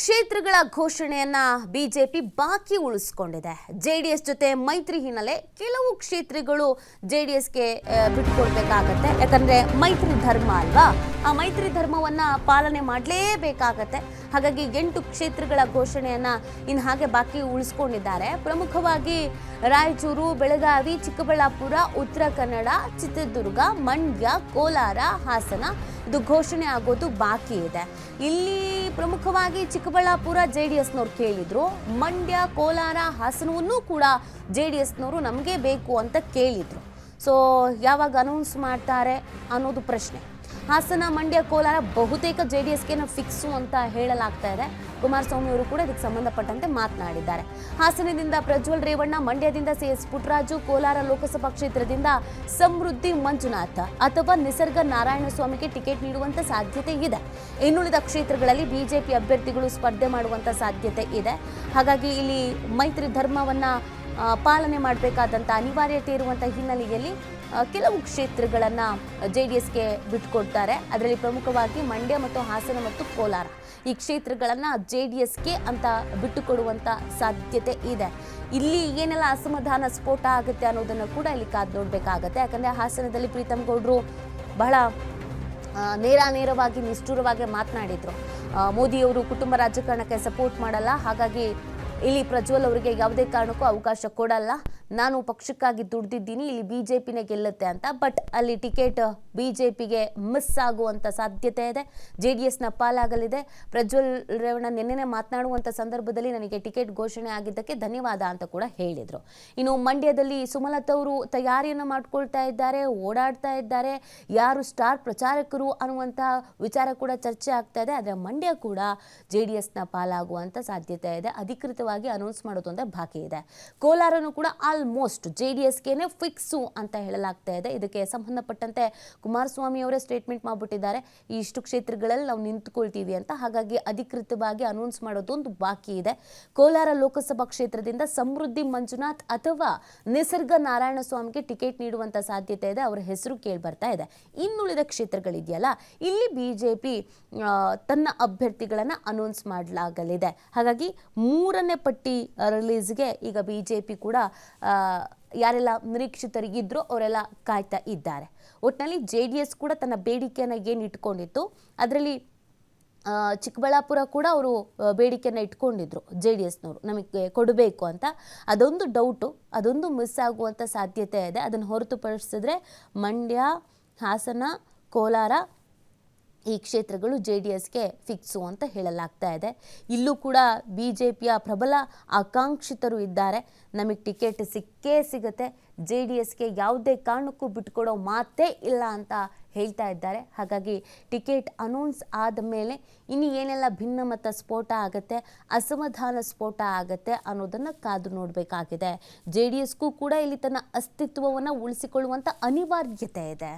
ಕ್ಷೇತ್ರಗಳ ಘೋಷಣೆಯನ್ನ ಬಿಜೆಪಿ ಬಾಕಿ ಉಳಿಸ್ಕೊಂಡಿದೆ. ಜೆಡಿಎಸ್ ಜೊತೆ ಮೈತ್ರಿ ಹಿನ್ನೆಲೆ ಕೆಲವು ಕ್ಷೇತ್ರಗಳು ಜೆಡಿಎಸ್ಗೆ ಬಿಟ್ಕೊಡ್ಬೇಕಾಗತ್ತೆ ಯಾಕಂದ್ರೆ ಮೈತ್ರಿ ಧರ್ಮ ಅಲ್ವಾ? ಆ ಮೈತ್ರಿ ಧರ್ಮವನ್ನ ಪಾಲನೆ ಮಾಡಲೇಬೇಕಾಗತ್ತೆ. ಹಾಗಾಗಿ ಎಂಟು ಕ್ಷೇತ್ರಗಳ ಘೋಷಣೆಯನ್ನ ಇನ್ನು ಹಾಗೆ ಬಾಕಿ ಉಳಿಸ್ಕೊಂಡಿದ್ದಾರೆ. ಪ್ರಮುಖವಾಗಿ ರಾಯಚೂರು, ಬೆಳಗಾವಿ, ಚಿಕ್ಕಬಳ್ಳಾಪುರ, ಉತ್ತರ ಕನ್ನಡ, ಚಿತ್ರದುರ್ಗ, ಮಂಡ್ಯ, ಕೋಲಾರ, ಹಾಸನ ಇದು ಘೋಷಣೆ ಆಗೋದು ಬಾಕಿ ಇದೆ. ಇಲ್ಲಿ ಪ್ರಮುಖವಾಗಿ ಚಿಕ್ಕಬಳ್ಳಾಪುರ ಜೆ ಡಿ ಎಸ್ನವ್ರು ಕೇಳಿದ್ರು. ಮಂಡ್ಯ, ಕೋಲಾರ, ಹಾಸನವನ್ನೂ ಕೂಡ ಜೆ ಡಿ ಎಸ್ನವರು ನಮಗೆ ಬೇಕು ಅಂತ ಕೇಳಿದರು. ಸೊ ಯಾವಾಗ ಅನೌನ್ಸ್ ಮಾಡ್ತಾರೆ ಅನ್ನೋದು ಪ್ರಶ್ನೆ. ಹಾಸನ, ಮಂಡ್ಯ, ಕೋಲಾರ ಬಹುತೇಕ ಜೆ ಡಿ ಎಸ್ಗೆ ಫಿಕ್ಸು ಅಂತ ಹೇಳಲಾಗ್ತಾ ಇದೆ. ಕುಮಾರಸ್ವಾಮಿ ಅವರು ಕೂಡ ಇದಕ್ಕೆ ಸಂಬಂಧಪಟ್ಟಂತೆ ಮಾತನಾಡಿದ್ದಾರೆ. ಹಾಸನದಿಂದ ಪ್ರಜ್ವಲ್ ರೇವಣ್ಣ, ಮಂಡ್ಯದಿಂದ ಸಿ ಎಸ್ ಪುಟ್ಟರಾಜು, ಕೋಲಾರ ಲೋಕಸಭಾ ಕ್ಷೇತ್ರದಿಂದ ಸಮೃದ್ಧಿ ಮಂಜುನಾಥ್ ಅಥವಾ ನಿಸರ್ಗ ನಾರಾಯಣ ಸ್ವಾಮಿಗೆ ಟಿಕೆಟ್ ನೀಡುವಂತ ಸಾಧ್ಯತೆ ಇದೆ. ಇನ್ನುಳಿದ ಕ್ಷೇತ್ರಗಳಲ್ಲಿ ಬಿಜೆಪಿ ಅಭ್ಯರ್ಥಿಗಳು ಸ್ಪರ್ಧೆ ಮಾಡುವಂತ ಸಾಧ್ಯತೆ ಇದೆ. ಹಾಗಾಗಿ ಇಲ್ಲಿ ಮೈತ್ರಿ ಧರ್ಮವನ್ನ ಪಾಲನೆ ಮಾಡಬೇಕಾದಂಥ ಅನಿವಾರ್ಯತೆ ಇರುವಂಥ ಹಿನ್ನೆಲೆಯಲ್ಲಿ ಕೆಲವು ಕ್ಷೇತ್ರಗಳನ್ನು ಜೆ ಡಿ ಎಸ್ಗೆ ಬಿಟ್ಕೊಡ್ತಾರೆ. ಅದರಲ್ಲಿ ಪ್ರಮುಖವಾಗಿ ಮಂಡ್ಯ ಮತ್ತು ಹಾಸನ ಮತ್ತು ಕೋಲಾರ. ಈ ಕ್ಷೇತ್ರಗಳನ್ನು ಜೆ ಡಿ ಎಸ್ಗೆ ಅಂತ ಬಿಟ್ಟುಕೊಡುವಂಥ ಸಾಧ್ಯತೆ ಇದೆ. ಇಲ್ಲಿ ಏನೆಲ್ಲ ಅಸಮಾಧಾನ ಸ್ಫೋಟ ಆಗುತ್ತೆ ಅನ್ನೋದನ್ನು ಕೂಡ ಇಲ್ಲಿ ಕಾದು ನೋಡಬೇಕಾಗತ್ತೆ. ಯಾಕಂದರೆ ಹಾಸನದಲ್ಲಿ ಪ್ರೀತಮ್ ಗೌಡ್ರು ಬಹಳ ನೇರ ನೇರವಾಗಿ, ನಿಷ್ಠುರವಾಗಿ ಮಾತನಾಡಿದರು. ಮೋದಿಯವರು ಕುಟುಂಬ ರಾಜಕಾರಣಕ್ಕೆ ಸಪೋರ್ಟ್ ಮಾಡಲ್ಲ. ಹಾಗಾಗಿ ಇಲ್ಲಿ ಪ್ರಜ್ವಲ್ ಅವರಿಗೆ ಯಾವುದೇ ಕಾರಣಕ್ಕೂ ಅವಕಾಶ ಕೊಡಲ್ಲ. ನಾನು ಪಕ್ಷಕ್ಕಾಗಿ ದುಡ್ದಿದ್ದೀನಿ, ಇಲ್ಲಿ ಬಿ ಜೆ ಪಿನೇ ಗೆಲ್ಲುತ್ತೆ ಅಂತ. ಬಟ್ ಅಲ್ಲಿ ಟಿಕೆಟ್ ಬಿ ಜೆ ಪಿಗೆ ಮಿಸ್ ಆಗುವಂಥ ಸಾಧ್ಯತೆ ಇದೆ. ಜೆ ಡಿ ಎಸ್ನ ಪಾಲಾಗಲಿದೆ. ಪ್ರಜ್ವಲ್ ರೇವಣ್ಣ ನಿನ್ನೆನೆ ಮಾತನಾಡುವಂಥ ಸಂದರ್ಭದಲ್ಲಿ ನನಗೆ ಟಿಕೆಟ್ ಘೋಷಣೆ ಆಗಿದ್ದಕ್ಕೆ ಧನ್ಯವಾದ ಅಂತ ಕೂಡ ಹೇಳಿದರು. ಇನ್ನು ಮಂಡ್ಯದಲ್ಲಿ ಸುಮಲತಾ ಅವರು ತಯಾರಿಯನ್ನು ಮಾಡ್ಕೊಳ್ತಾ ಇದ್ದಾರೆ, ಓಡಾಡ್ತಾ ಇದ್ದಾರೆ. ಯಾರು ಸ್ಟಾರ್ ಪ್ರಚಾರಕರು ಅನ್ನುವಂಥ ವಿಚಾರ ಕೂಡ ಚರ್ಚೆ ಆಗ್ತಾ ಇದೆ. ಆದರೆ ಮಂಡ್ಯ ಕೂಡ ಜೆ ಡಿ ಎಸ್ನ ಪಾಲಾಗುವಂಥ ಸಾಧ್ಯತೆ ಇದೆ. ಅಧಿಕೃತವಾಗಿ ಅನೌನ್ಸ್ ಮಾಡೋದು ಅಂದರೆ ಬಾಕಿ ಇದೆ. ಕೋಲಾರನು ಕೂಡ ಆಲ್ಮೋಸ್ಟ್ ಜೆ ಡಿ ಎಸ್ಗೇನೆ ಫಿಕ್ಸು ಅಂತ ಹೇಳಲಾಗ್ತಾ ಇದೆ. ಇದಕ್ಕೆ ಸಂಬಂಧಪಟ್ಟಂತೆ ಕುಮಾರಸ್ವಾಮಿ ಅವರೇ ಸ್ಟೇಟ್ಮೆಂಟ್ ಮಾಡಿಬಿಟ್ಟಿದ್ದಾರೆ. ಈ ಇಷ್ಟು ಕ್ಷೇತ್ರಗಳಲ್ಲಿ ನಾವು ನಿಂತ್ಕೊಳ್ತೀವಿ ಅಂತ. ಹಾಗಾಗಿ ಅಧಿಕೃತವಾಗಿ ಅನೌನ್ಸ್ ಮಾಡೋದೊಂದು ಬಾಕಿ ಇದೆ. ಕೋಲಾರ ಲೋಕಸಭಾ ಕ್ಷೇತ್ರದಿಂದ ಸಮೃದ್ಧಿ ಮಂಜುನಾಥ್ ಅಥವಾ ನಿಸರ್ಗ ನಾರಾಯಣ ಸ್ವಾಮಿಗೆ ಟಿಕೆಟ್ ನೀಡುವಂತ ಸಾಧ್ಯತೆ ಇದೆ. ಅವರ ಹೆಸರು ಕೇಳಿ ಬರ್ತಾ ಇದೆ. ಇನ್ನುಳಿದ ಕ್ಷೇತ್ರಗಳಿದೆಯಲ್ಲ ಇಲ್ಲಿ ಬಿಜೆಪಿ ತನ್ನ ಅಭ್ಯರ್ಥಿಗಳನ್ನ ಅನೌನ್ಸ್ ಮಾಡಲಾಗಲಿದೆ. ಹಾಗಾಗಿ ಮೂರನೇ ಪಟ್ಟಿ ರಿಲೀಸ್ಗೆ ಈಗ ಬಿಜೆಪಿ ಕೂಡ ಆ, ಯಾರೆಲ್ಲ ನಿರೀಕ್ಷಿತರಿಗಿದ್ರೋ ಅವರೆಲ್ಲ ಕಾಯ್ತಾ ಇದ್ದಾರೆ. ಒಟ್ಟಿನಲ್ಲಿ ಜೆ ಡಿ ಎಸ್ ಕೂಡ ತನ್ನ ಬೇಡಿಕೆಯನ್ನು ಏನು ಇಟ್ಕೊಂಡಿತ್ತು, ಅದರಲ್ಲಿ ಚಿಕ್ಕಬಳ್ಳಾಪುರ ಕೂಡ ಅವರು ಬೇಡಿಕೆಯನ್ನು ಇಟ್ಕೊಂಡಿದ್ರು ಜೆ ಡಿ ಎಸ್ನವರು. ನಮಗೆ ಕೊಡಬೇಕು ಅಂತ. ಅದೊಂದು ಡೌಟು ಅದೊಂದು ಮಿಸ್ ಆಗುವಂಥ ಸಾಧ್ಯತೆ ಇದೆ. ಅದನ್ನು ಹೊರತುಪಡಿಸಿದ್ರೆ ಮಂಡ್ಯ, ಹಾಸನ, ಕೋಲಾರ ಈ ಕ್ಷೇತ್ರಗಳು ಜೆ ಡಿ ಎಸ್ಗೆ ಫಿಕ್ಸು ಅಂತ ಹೇಳಲಾಗ್ತಾ ಇದೆ. ಇಲ್ಲೂ ಕೂಡ ಬಿ ಜೆ ಪಿಯ ಪ್ರಬಲ ಆಕಾಂಕ್ಷಿತರು ಇದ್ದಾರೆ. ನಮಗೆ ಟಿಕೆಟ್ ಸಿಕ್ಕೇ ಸಿಗುತ್ತೆ. ಜೆ ಡಿ ಎಸ್ಗೆ ಯಾವುದೇ ಕಾರಣಕ್ಕೂ ಬಿಟ್ಕೊಡೋ ಮಾತೇ ಇಲ್ಲ ಅಂತ ಹೇಳ್ತಾ ಇದ್ದಾರೆ. ಹಾಗಾಗಿ ಟಿಕೆಟ್ ಅನೌನ್ಸ್ ಆದ ಮೇಲೆ ಇನ್ನು ಏನೆಲ್ಲ ಭಿನ್ನಮತ ಸ್ಫೋಟ ಆಗುತ್ತೆ, ಅಸಮಾಧಾನ ಸ್ಫೋಟ ಆಗುತ್ತೆ ಅನ್ನೋದನ್ನು ಕಾದು ನೋಡಬೇಕಾಗಿದೆ. ಜೆ ಡಿ ಎಸ್ಗೂ ಕೂಡ ಇಲ್ಲಿ ತನ್ನ ಅಸ್ತಿತ್ವವನ್ನು ಉಳಿಸಿಕೊಳ್ಳುವಂಥ ಅನಿವಾರ್ಯತೆ ಇದೆ.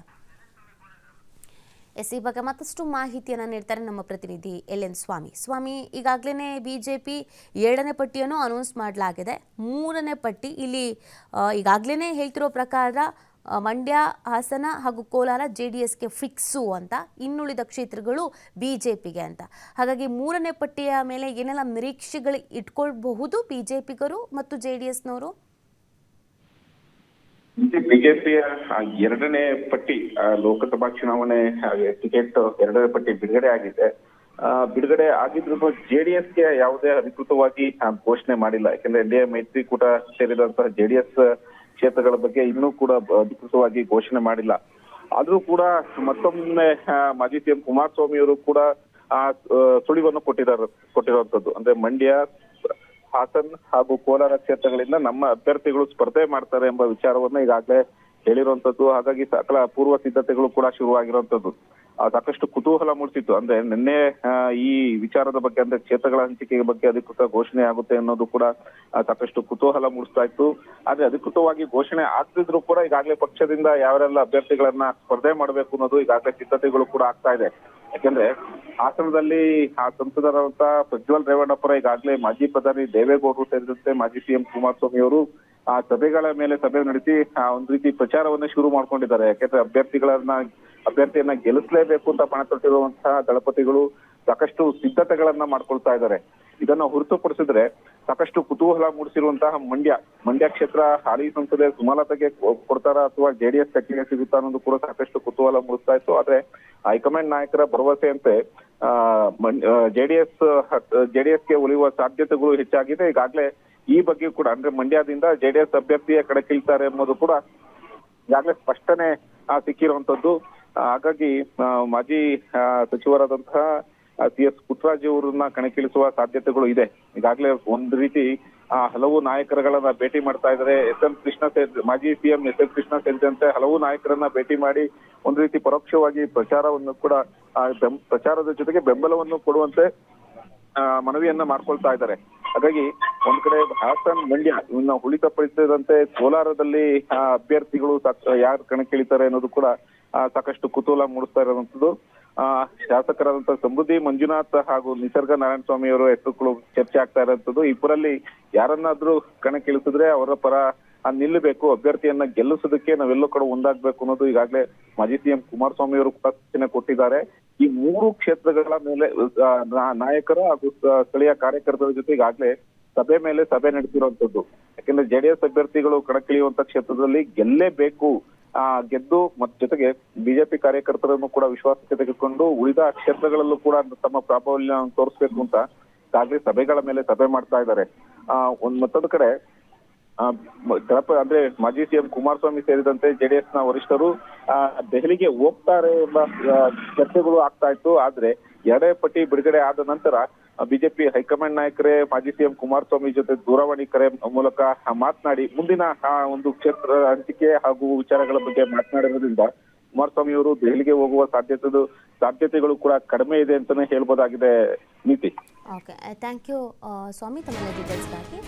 ಎಸ್ ಈ ಬಗ್ಗೆ ಮತ್ತಷ್ಟು ಮಾಹಿತಿಯನ್ನು ನೀಡ್ತಾರೆ ನಮ್ಮ ಪ್ರತಿನಿಧಿ ಎಲ್ ಎನ್ ಸ್ವಾಮಿ. ಸ್ವಾಮಿ ಈಗಾಗಲೇ ಬಿ ಜೆ ಪಿ ಎರಡನೇ ಪಟ್ಟಿಯನ್ನು ಅನೌನ್ಸ್ ಮಾಡಲಾಗಿದೆ. ಮೂರನೇ ಪಟ್ಟಿ ಇಲ್ಲಿ ಈಗಾಗಲೇ ಹೇಳ್ತಿರೋ ಪ್ರಕಾರ ಮಂಡ್ಯ, ಹಾಸನ ಹಾಗೂ ಕೋಲಾರ ಜೆ ಡಿ ಎಸ್ಗೆ ಫಿಕ್ಸು ಅಂತ, ಇನ್ನುಳಿದ ಕ್ಷೇತ್ರಗಳು ಬಿ ಜೆ ಪಿಗೆ ಅಂತ. ಹಾಗಾಗಿ ಮೂರನೇ ಪಟ್ಟಿಯ ಮೇಲೆ ಏನೆಲ್ಲ ನಿರೀಕ್ಷೆಗಳು ಇಟ್ಕೊಳ್ಬಹುದು ಬಿ ಜೆ ಪಿಗರು ಮತ್ತು ಜೆ ಡಿ ಎಸ್ನವರು? ಬಿಜೆಪಿಯ ಎರಡನೇ ಪಟ್ಟಿ ಲೋಕಸಭಾ ಚುನಾವಣೆ ಟಿಕೆಟ್ ಎರಡನೇ ಪಟ್ಟಿ ಬಿಡುಗಡೆ ಆಗಿದೆ. ಬಿಡುಗಡೆ ಆಗಿದ್ರು ಜೆಡಿಎಸ್ಗೆ ಯಾವುದೇ ಅಧಿಕೃತವಾಗಿ ಘೋಷಣೆ ಮಾಡಿಲ್ಲ. ಯಾಕಂದ್ರೆ ಎನ್ ಡಿ ಎ ಮೈತ್ರಿಕೂಟ ಸೇರಿದಂತಹ ಜೆಡಿಎಸ್ ಕ್ಷೇತ್ರಗಳ ಬಗ್ಗೆ ಇನ್ನೂ ಕೂಡ ಅಧಿಕೃತವಾಗಿ ಘೋಷಣೆ ಮಾಡಿಲ್ಲ. ಆದ್ರೂ ಕೂಡ ಮತ್ತೊಮ್ಮೆ ಮಾಜಿ ಸಿಎಂ ಕುಮಾರಸ್ವಾಮಿ ಅವರು ಕೂಡ ಆ, ಸುಳಿವನ್ನು ಕೊಟ್ಟಿದ್ದಾರೆ ಕೊಟ್ಟಿರುವಂತದ್ದು ಅಂದ್ರೆ ಮಂಡ್ಯ ಹಾಸನ್ ಹಾಗೂ ಕೋಲಾರ ಕ್ಷೇತ್ರಗಳಿಂದ ನಮ್ಮ ಅಭ್ಯರ್ಥಿಗಳು ಸ್ಪರ್ಧೆ ಮಾಡ್ತಾರೆ ಎಂಬ ವಿಚಾರವನ್ನ ಈಗಾಗಲೇ ಹೇಳಿರುವಂತದ್ದು. ಹಾಗಾಗಿ ಸಕಲ ಪೂರ್ವ ಸಿದ್ಧತೆಗಳು ಕೂಡ ಶುರುವಾಗಿರುವಂತದ್ದು. ಸಾಕಷ್ಟು ಕುತೂಹಲ ಮೂಡಿಸಿತ್ತು. ಅಂದ್ರೆ ನಿನ್ನೆ ಈ ವಿಚಾರದ ಬಗ್ಗೆ ಅಂದ್ರೆ ಕ್ಷೇತ್ರಗಳ ಹಂಚಿಕೆ ಬಗ್ಗೆ ಅಧಿಕೃತ ಘೋಷಣೆ ಆಗುತ್ತೆ ಅನ್ನೋದು ಕೂಡ ಸಾಕಷ್ಟು ಕುತೂಹಲ ಮೂಡಿಸ್ತಾ ಇತ್ತು. ಆದ್ರೆ ಅಧಿಕೃತವಾಗಿ ಘೋಷಣೆ ಆಗ್ತಿದ್ರು ಕೂಡ ಈಗಾಗಲೇ ಪಕ್ಷದಿಂದ ಯಾವೆಲ್ಲ ಅಭ್ಯರ್ಥಿಗಳನ್ನ ಸ್ಪರ್ಧೆ ಮಾಡಬೇಕು ಅನ್ನೋದು ಈಗಾಗಲೇ ಸಿದ್ಧತೆಗಳು ಕೂಡ ಆಗ್ತಾ ಇದೆ. ಯಾಕಂದ್ರೆ ಹಾಸನದಲ್ಲಿ ಆ ಸಂಸದರಾದಂತ ಪ್ರಜ್ವಲ್ ರೇವಣ್ಣಪ್ಪರ ಈಗಾಗಲೇ ಮಾಜಿ ಪ್ರಧಾನಿ ದೇವೇಗೌಡರು ಸೇರಿದಂತೆ ಮಾಜಿ ಸಿಎಂ ಕುಮಾರಸ್ವಾಮಿ ಅವರು ಆ ಸಭೆಗಳ ಮೇಲೆ ಸಭೆ ನಡೆಸಿ ಆ ಒಂದ್ ರೀತಿ ಪ್ರಚಾರವನ್ನ ಶುರು ಮಾಡ್ಕೊಂಡಿದ್ದಾರೆ. ಯಾಕಂದ್ರೆ ಅಭ್ಯರ್ಥಿಗಳನ್ನ, ಅಭ್ಯರ್ಥಿಯನ್ನ ಗೆಲ್ಲಿಸಲೇಬೇಕು ಅಂತ ಪಣ ತೊಟ್ಟಿರುವಂತಹ ದಳಪತಿಗಳು ಸಾಕಷ್ಟು ಸಿದ್ಧತೆಗಳನ್ನ ಮಾಡ್ಕೊಳ್ತಾ ಇದ್ದಾರೆ. ಇದನ್ನ ಹೊರತುಪಡಿಸಿದ್ರೆ ಸಾಕಷ್ಟು ಕುತೂಹಲ ಮೂಡಿಸಿರುವಂತಹ ಮಂಡ್ಯ. ಮಂಡ್ಯ ಕ್ಷೇತ್ರ ಹಾಲಿ ಸಂಸದೆ ಸುಮಲತಾಗೆ ಕೊಡ್ತಾರ ಅಥವಾ ಜೆಡಿಎಸ್ ಚಟ್ನಿಗೆ ಸಿಗುತ್ತಾ ಅನ್ನೋದು ಕೂಡ ಸಾಕಷ್ಟು ಕುತೂಹಲ ಮೂಡಿಸ್ತಾ ಇತ್ತು. ಆದ್ರೆ ಹೈಕಮಾಂಡ್ ನಾಯಕರ ಭರವಸೆಯಂತೆ ಜೆಡಿಎಸ್ಗೆ ಉಳಿಯುವ ಸಾಧ್ಯತೆಗಳು ಹೆಚ್ಚಾಗಿದೆ. ಈಗಾಗಲೇ ಈ ಬಗ್ಗೆ ಕೂಡ, ಅಂದ್ರೆ ಮಂಡ್ಯದಿಂದ ಜೆಡಿಎಸ್ ಅಭ್ಯರ್ಥಿಯ ಕಣಕ್ಕಿಳ್ತಾರೆ ಎಂಬುದು ಕೂಡ ಈಗಾಗಲೇ ಸ್ಪಷ್ಟನೆ ಸಿಕ್ಕಿರುವಂತದ್ದು ಹಾಗಾಗಿ ಮಾಜಿ ಸಚಿವರಾದಂತಹ ಸಿ ಎಸ್ ಪುಟ್ಟರಾಜು ಅವರನ್ನ ಕಣಕ್ಕಿಳಿಸುವ ಸಾಧ್ಯತೆಗಳು ಇದೆ. ಈಗಾಗಲೇ ಒಂದು ರೀತಿ ಹಲವು ನಾಯಕರುಗಳನ್ನ ಭೇಟಿ ಮಾಡ್ತಾ ಇದ್ದಾರೆ. ಎಸ್ ಎಂ ಕೃಷ್ಣ ಸೇರಿ, ಮಾಜಿ ಸಿಎಂ ಎಸ್ ಎಂ ಕೃಷ್ಣ ಸೇರಿದಂತೆ ಹಲವು ನಾಯಕರನ್ನ ಭೇಟಿ ಮಾಡಿ ಒಂದು ರೀತಿ ಪರೋಕ್ಷವಾಗಿ ಪ್ರಚಾರವನ್ನು ಕೂಡ ಪ್ರಚಾರದ ಜೊತೆಗೆ ಬೆಂಬಲವನ್ನು ಕೊಡುವಂತೆ ಮನವಿಯನ್ನ ಮಾಡ್ಕೊಳ್ತಾ ಇದ್ದಾರೆ. ಹಾಗಾಗಿ ಒಂದ್ ಕಡೆ ಹಾಸನ್ ಮಂಡ್ಯ ಇವನ್ನ ಉಳಿತಪಡಿಸಿದಂತೆ ಕೋಲಾರದಲ್ಲಿ ಅಭ್ಯರ್ಥಿಗಳು ಯಾರು ಕಣಕ್ಕಿಳಿತಾರೆ ಅನ್ನೋದು ಕೂಡ ಸಾಕಷ್ಟು ಕುತೂಹಲ ಮೂಡಿಸ್ತಾ ಇರುವಂತದ್ದು. ಶಾಸಕರಾದಂತಹ ಸಮೃದ್ಧಿ ಮಂಜುನಾಥ್ ಹಾಗೂ ನಿಸರ್ಗ ನಾರಾಯಣ ಸ್ವಾಮಿ ಅವರ ಹೆಸರುಗಳು ಚರ್ಚೆ ಆಗ್ತಾ ಇರುವಂತದ್ದು ಇಬ್ಬರಲ್ಲಿ ಯಾರನ್ನಾದ್ರೂ ಕಣಕ್ಕಿಳಿಸಿದ್ರೆ ಅವರ ಪರ ನಿಲ್ಲಬೇಕು, ಅಭ್ಯರ್ಥಿಯನ್ನ ಗೆಲ್ಲಿಸೋದಕ್ಕೆ ನಾವೆಲ್ಲೋ ಕಡೆ ಒಂದಾಗ್ಬೇಕು ಅನ್ನೋದು ಈಗಾಗಲೇ ಮಾಜಿ ಸಿಎಂ ಕುಮಾರಸ್ವಾಮಿ ಅವರು ಕೂಡ ಸೂಚನೆ ಕೊಟ್ಟಿದ್ದಾರೆ. ಈ ಮೂರು ಕ್ಷೇತ್ರಗಳ ಮೇಲೆ ನಾಯಕರು ಹಾಗೂ ಸ್ಥಳೀಯ ಕಾರ್ಯಕರ್ತರ ಜೊತೆ ಈಗಾಗಲೇ ಸಭೆ ಮೇಲೆ ಸಭೆ ನಡೆಸಿರುವಂತದ್ದು ಯಾಕಂದ್ರೆ ಜೆಡಿಎಸ್ ಅಭ್ಯರ್ಥಿಗಳು ಕಣಕ್ಕಿಳಿಯುವಂತ ಕ್ಷೇತ್ರದಲ್ಲಿ ಗೆಲ್ಲೇಬೇಕು ಗೆದ್ದು ಮತ್ತ ಜೊತೆಗೆ ಬಿಜೆಪಿ ಕಾರ್ಯಕರ್ತರನ್ನು ಕೂಡ ವಿಶ್ವಾಸಕ್ಕೆ ತೆಗೆದುಕೊಂಡು ಉಳಿದ ಕ್ಷೇತ್ರಗಳಲ್ಲೂ ಕೂಡ ತಮ್ಮ ಪ್ರಾಬಲ್ಯ ತೋರಿಸ್ಬೇಕು ಅಂತ ಈಗಾಗಲೇ ಸಭೆಗಳ ಮೇಲೆ ಸಭೆ ಮಾಡ್ತಾ ಇದ್ದಾರೆ. ಆ ಒಂದ್ ಮತ್ತೊಂದು ಕಡೆ ಆ, ಅಂದ್ರೆ ಮಾಜಿ ಸಿಎಂ ಕುಮಾರಸ್ವಾಮಿ ಸೇರಿದಂತೆ ಜೆಡಿಎಸ್ನ ವರಿಷ್ಠರು ಆ, ದೆಹಲಿಗೆ ಹೋಗ್ತಾರೆ ಎಂಬ ಆ, ಚರ್ಚೆಗಳು ಆಗ್ತಾ ಇತ್ತು. ಆದ್ರೆ ಎರಡೇ ಪಟ್ಟಿ ಬಿಡುಗಡೆ ಆದ ನಂತರ ಬಿಜೆಪಿ ಹೈಕಮಾಂಡ್ ನಾಯಕರೇ, ಮಾಜಿ ಸಿಎಂ ಕುಮಾರಸ್ವಾಮಿ ಜೊತೆ ದೂರವಾಣಿ ಕರೆ ಮೂಲಕ ಮಾತನಾಡಿ, ಮುಂದಿನ ಒಂದು ಕ್ಷೇತ್ರ ಹಂಚಿಕೆ ಹಾಗೂ ವಿಚಾರಗಳ ಬಗ್ಗೆ ಮಾತನಾಡಿರೋದ್ರಿಂದ ಕುಮಾರಸ್ವಾಮಿ ಅವರು ದೆಹಲಿಗೆ ಹೋಗುವ ಸಾಧ್ಯತೆ ಸಾಧ್ಯತೆಗಳು ಕೂಡ ಕಡಿಮೆ ಇದೆ ಅಂತಾನೆ ಹೇಳ್ಬೋದಾಗಿದೆ, ನೀತಿ. ಓಕೆ ಥ್ಯಾಂಕ್ ಯು ಸ್ವಾಮಿ ತಮ್ಮ ಡೀಟೇಲ್ಸ್ಗಾಗಿ